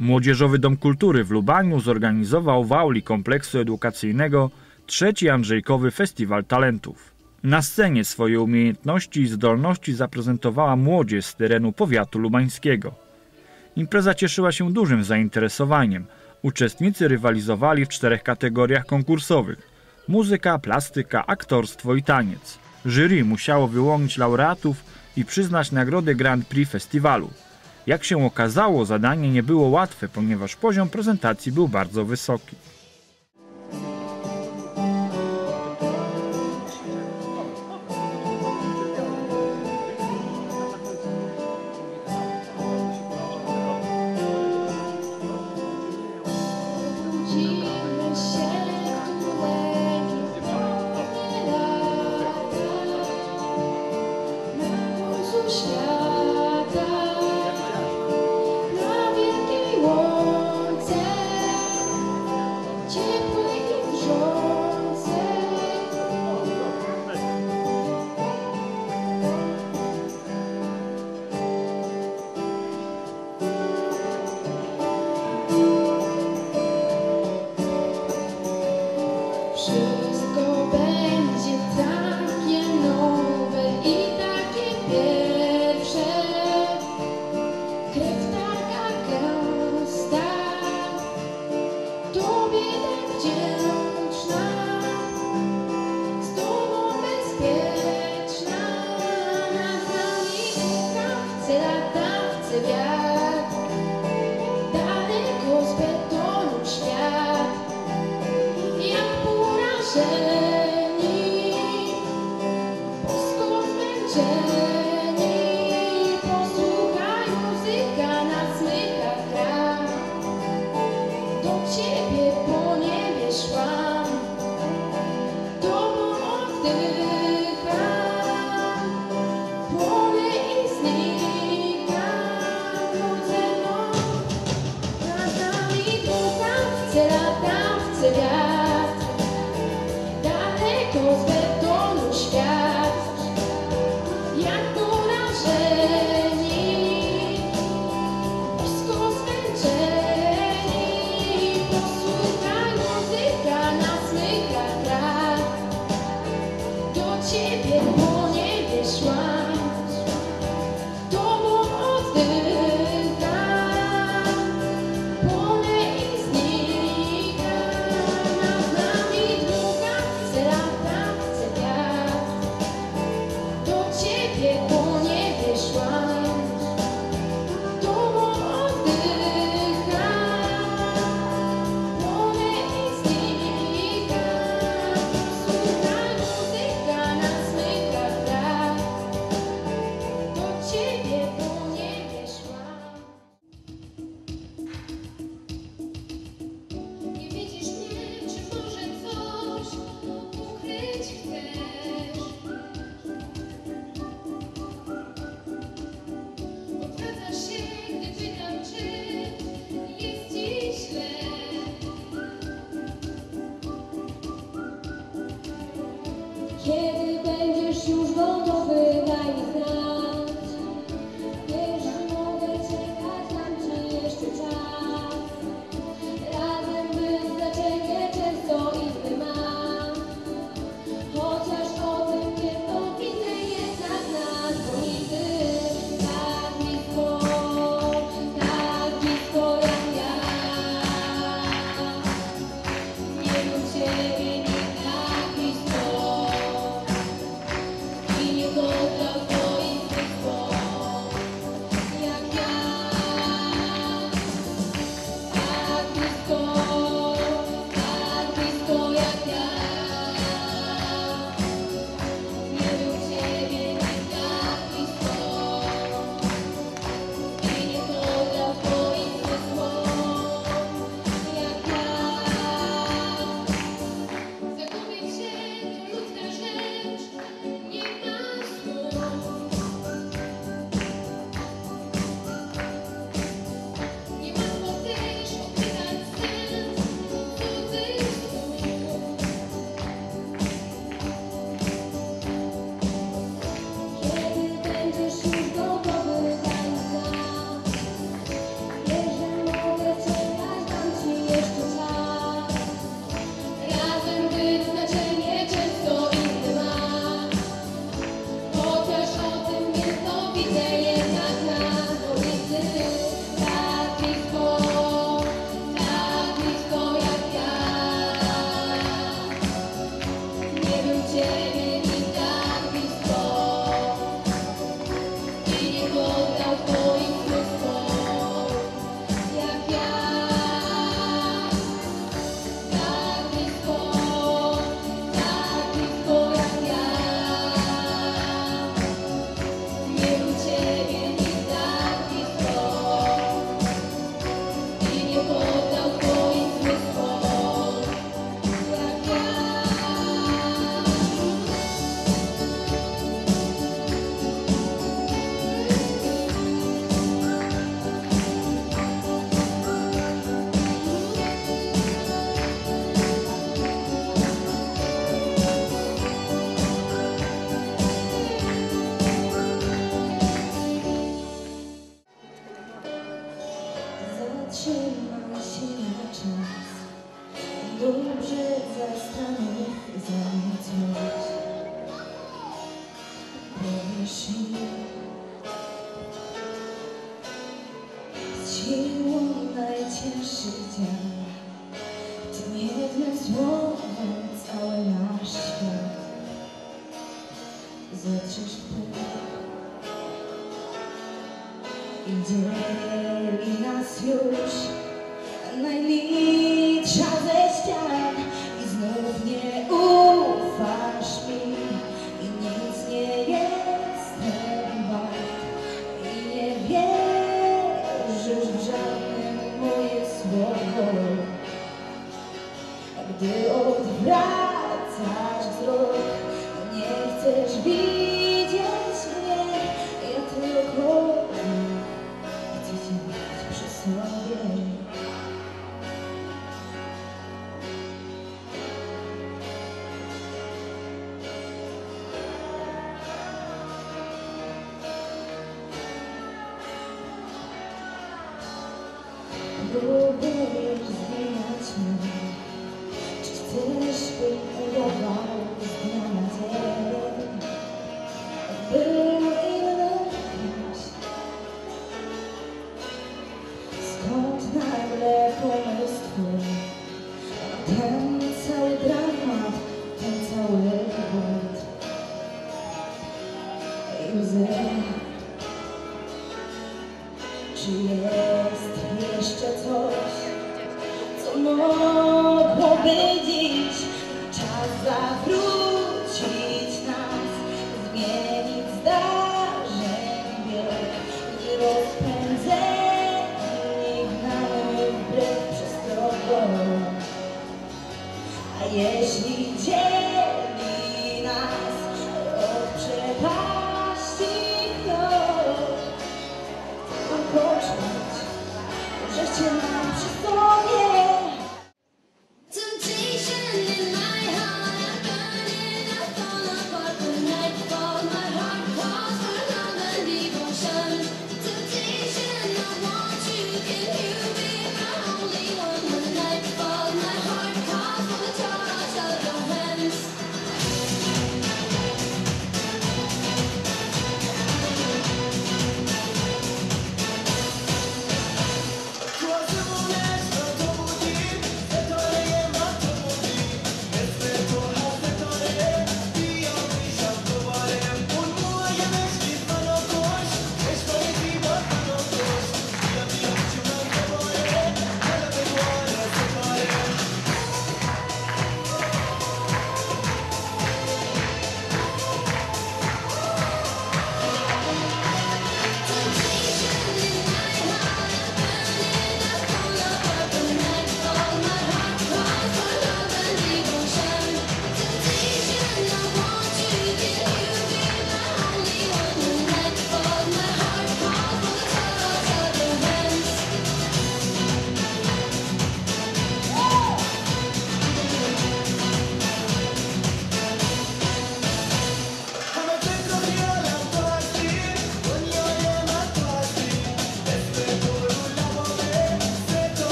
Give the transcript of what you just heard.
Młodzieżowy Dom Kultury w Lubaniu zorganizował w auli kompleksu edukacyjnego trzeci Andrzejkowy Festiwal Talentów. Na scenie swoje umiejętności i zdolności zaprezentowała młodzież z terenu powiatu lubańskiego. Impreza cieszyła się dużym zainteresowaniem. Uczestnicy rywalizowali w czterech kategoriach konkursowych: muzyka, plastyka, aktorstwo i taniec. Jury musiało wyłonić laureatów i przyznać nagrodę Grand Prix festiwalu. Jak się okazało, zadanie nie było łatwe, ponieważ poziom prezentacji był bardzo wysoki. together.